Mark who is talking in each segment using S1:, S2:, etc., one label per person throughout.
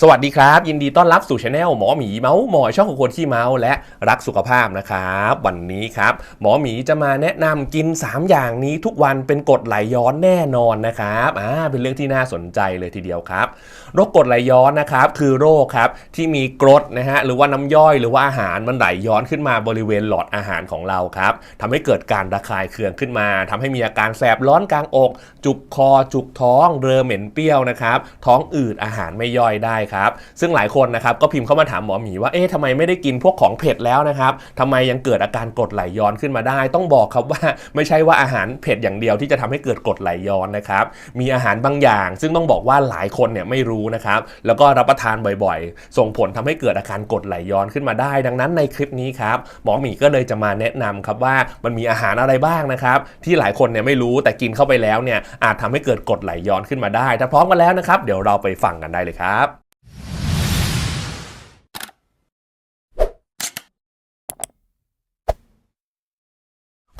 S1: สวัสดีครับ ยินดีต้อนรับสู่ช anel หมอหมีเมาส์หมอยช่องของคนขี้เมาส์และรักสุขภาพนะครับ วันนี้ครับ หมอหมีจะมาแนะนำกิน 3 อย่างนี้ทุกวันเป็นกรดไหลย้อนแน่นอนนะครับอ่าเป็นเรื่องที่น่าสนใจเลยทีเดียวครับโรคกรดไหลย้อนนะครับคือโรคครับที่มีกรดนะฮะหรือว่าน้ำย่อยหรือว่าอาหารมันไหลย้อนขึ้นมาบริเวณหลอดอาหารของเราครับทำให้เกิดการระคายเคืองขึ้นมาทำให้มีอาการแสบร้อนกลางอก จุกคอจุกท้องเรอเหม็นเปรี้ยวนะครับท้องอืดอาหารไม่ย่อยได้ครับ ซึ่งหลายคนนะครับก็พิมพ์เข้ามาถามหมอหมีว่าเอ๊ะทำไมไม่ได้กินพวกของเผ็ดแล้วนะครับทำไมยังเกิดอาการกรดไหลย้อนขึ้นมาได้ ต้องบอกครับว่าไม่ใช่ว่าอาหารเผ็ดอย่างเดียวที่จะทำให้เกิดกรดไหลย้อนนะครับมีอาหารบางอย่าง ซึ่งต้องบอกว่าหลายคนเนี่ยไม่รู้นะครับแล้วก็รับประทานบ่อยๆ ส่งผลทำให้เกิดอาการกรดไหลย้อนขึ้นมาได้ ดังนั้นในคลิปนี้ครับหมอหมีก็เลยจะมาแนะนำครับว่ามันมีอาหารอะไรบ้างนะครับ ที่หลายคนเนี่ยไม่รู้แต่กินเข้าไปแล้วเนี่ยอาจทำให้เกิดกรดไหลย้อนขึ้นมาได้ ถ้าพร้อมกันแล้วนะครับ เดี๋ยวเราไปฟังกันได้เลยครับ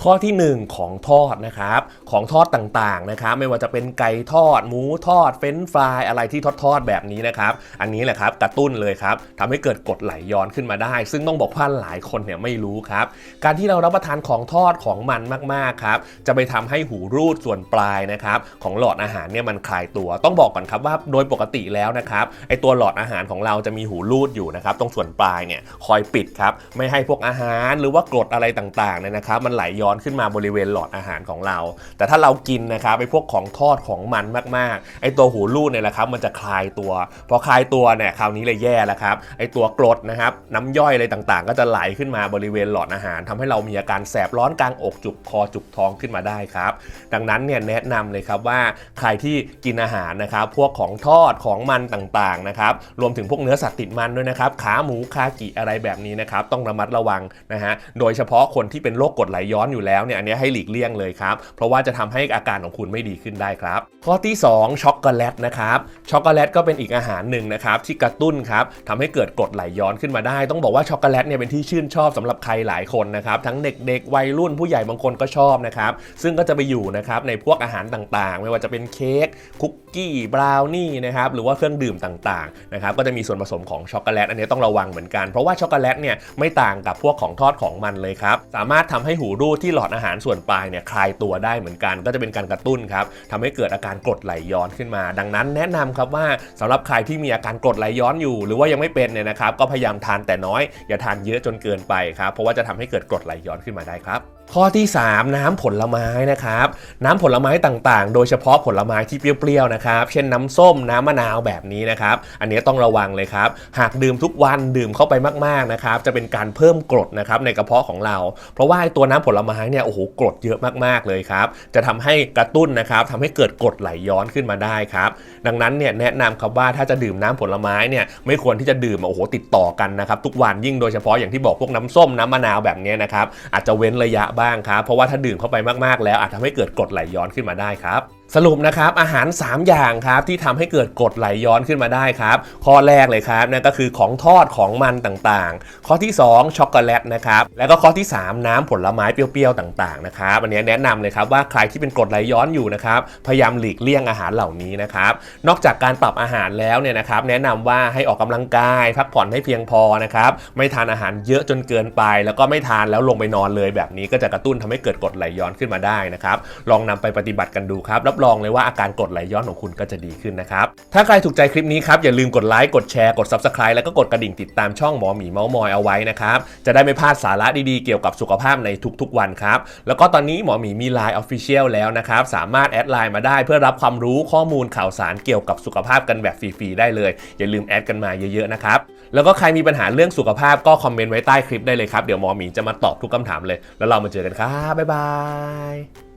S1: ข้อที่ 1 ของทอดนะครับ ของทอดต่างๆนะครับไม่ว่าจะเป็นไก่ทอด หมูทอด เฟรนฟรายอะไรที่ทอดๆแบบนี้นะครับอันนี้แหละครับกระตุ้นเลยครับทำให้เกิดกรดไหลย้อนขึ้นมาได้ ซึ่งต้องบอกว่าหลายคนเนี่ยไม่รู้ครับ การที่เรารับประทานของทอดของมันมากๆครับจะไปทำให้หูรูดส่วนปลายนะครับของหลอดอาหารเนี่ยมันคลายตัว ต้องบอกก่อนครับว่าโดยปกติแล้วนะครับไอตัวหลอดอาหารของเราจะมีหูรูดอยู่นะครับตรงส่วนปลายเนี่ยคอยปิดครับไม่ให้พวกอาหารหรือว่ากรดอะไรต่างๆเนี่ยนะครับมันไหลย้อนขึ้นมาบริเวณหลอดอาหารของเรา แต่ถ้าเรากินนะครับไอ้พวกของทอดของมันมากๆ ไอ้ตัวหูรูดเนี่ยแหละครับมันจะคลายตัวพอคลายตัวเนี่ยคราวนี้เลยแย่แล้วครับไอ้ตัวกรดนะครับน้ำย่อยอะไรต่างๆ ก็จะไหลขึ้นมาบริเวณหลอดอาหารทำให้เรามีอาการแสบร้อนกลางอกจุกคอจุกท้องขึ้นมาได้ครับ ดังนั้นเนี่ยแนะนำเลยครับว่าใครที่กินอาหารนะครับพวกของทอดของมันต่างๆนะครับรวมถึงพวกเนื้อสัตว์ติดมันด้วยนะครับขาหมูคากิอะไรแบบนี้นะครับต้องระมัดระวังนะฮะโดยเฉพาะคนที่เป็นโรคกรดไหลย้อนอยู่อยู่แล้วเนี่ยอันนี้ให้หลีกเลี่ยงเลยครับ เพราะว่าจะทำให้อาการของคุณไม่ดีขึ้นได้ครับ ข้อที่ 2 ช็อกโกแลตนะครับช็อกโกแลตก็เป็นอีกอาหารหนึ่งนะครับที่กระตุ้นครับทำให้เกิดกรดไหลย้อนขึ้นมาได้ ต้องบอกว่าช็อกโกแลตเนี่ยเป็นที่ชื่นชอบสำหรับใครหลายคนนะครับทั้งเด็กๆวัยรุ่นผู้ใหญ่บางคนก็ชอบนะครับซึ่งก็จะไปอยู่นะครับในพวกอาหารต่างๆ ไม่ว่าจะเป็นเค้กคุกกี้บราวนี่นะครับหรือว่าเครื่องดื่มต่างๆนะครับก็จะมีส่วนผสมของช็อกโกแลตอันนี้ต้องระวังเหมือนกันเพราะว่าช็อกโกแลตเนี่ยไม่ต่างกับพวกของทอดของมันเลยครับสามารถทำให้หูรูดที่หลอดอาหารส่วนปลายเนี่ยคลายตัวได้เหมือนกัน ก็จะเป็นการกระตุ้นครับทำให้เกิดอาการกรดไหลย้อนขึ้นมา ดังนั้นแนะนำครับว่าสำหรับใครที่มีอาการกรดไหลย้อนอยู่ หรือว่ายังไม่เป็นเนี่ยนะครับก็พยายามทานแต่น้อยอย่าทานเยอะจนเกินไปครับเพราะว่าจะทำให้เกิดกรดไหลย้อนขึ้นมาได้ครับข้อที่ 3 น้ำผลไม้นะครับน้ำผลไม้ต่างๆ โดยเฉพาะผลไม้ที่เปรี้ยวๆนะครับเช่นน้ำส้มน้ำมะนาวแบบนี้นะครับ อันนี้ต้องระวังเลยครับ หากดื่มทุกวันดื่มเข้าไปมากๆนะครับจะเป็นการเพิ่มกรดนะครับในกระเพาะของเรา เพราะว่าตัวน้ำผลไม้เนี่ยโอ้โหกรดเยอะมากๆเลยครับจะทำให้กระตุ้นนะครับทำให้เกิดกรดไหลย้อนขึ้นมาได้ครับดังนั้นเนี่ยแนะนำครับว่าถ้าจะดื่มน้ำผลไม้เนี่ยไม่ควรที่จะดื่มโอ้โหติดต่อกันนะครับทุกวันยิ่งโดยเฉพาะอย่างที่บอกพวกน้ำส้มน้ำมะนาวแบบนี้นะครับอาจจะเว้นระยะบ้างครับ เพราะว่าถ้าดื่มเข้าไปมากๆแล้วอาจทำให้เกิดกรดไหลย้อนขึ้นมาได้ครับ สรุปนะครับอาหาร 3 อย่างครับที่ทำให้เกิดกรดไหลย้อนขึ้นมาได้ครับ ข้อแรกเลยครับนั่นก็คือของทอดของมันต่างๆ ข้อที่ 2 ช็อกโกแลตนะครับแล้วก็ข้อที่ 3 น้ำผลไม้เปรี้ยวๆต่างๆนะครับอันนี้แนะนำเลยครับว่าใครที่เป็นกรดไหลย้อนอยู่นะครับพยายามหลีกเลี่ยงอาหารเหล่านี้นะครับนอกจากการปรับอาหารแล้วเนี่ยนะครับแนะนำว่าให้ออกกำลังกาย พักผ่อนให้เพียงพอนะครับไม่ทานอาหารเยอะจนเกินไป แล้วก็ไม่ทานแล้วลงไปนอนเลยแบบนี้ก็จะกระตุ้นทำให้เกิดกรดไหลย้อนขึ้นมาได้นะครับลองนำไปปฏิบัติกันดูครับรับรองเลยว่าอาการกดไหลย้อนของคุณก็จะดีขึ้นนะครับ ถ้าใครถูกใจคลิปนี้ครับ อย่าลืมกดไลค์ กดแชร์ กด Subscribe แล้วก็กดกระดิ่งติดตามช่องหมอหมีเมาส์มอยเอาไว้นะครับ จะได้ไม่พลาดสาระดีๆเกี่ยวกับสุขภาพในทุกๆวันครับ แล้วก็ตอนนี้หมอหมีมี Line Official แล้วนะครับ สามารถแอดไลน์มาได้เพื่อรับความรู้ข้อมูลข่าวสารเกี่ยวกับสุขภาพกันแบบฟรีๆได้เลย อย่าลืมแอดกันมาเยอะๆนะครับ แล้วก็ใครมีปัญหาเรื่องสุขภาพก็คอมเมนต์ไว้ใต้คลิปได้เลยครับ เดี๋ยวหมอหมีจะมาตอบทุกคำถามเลย แล้วเรามาเจอกันครับบ๊ายบาย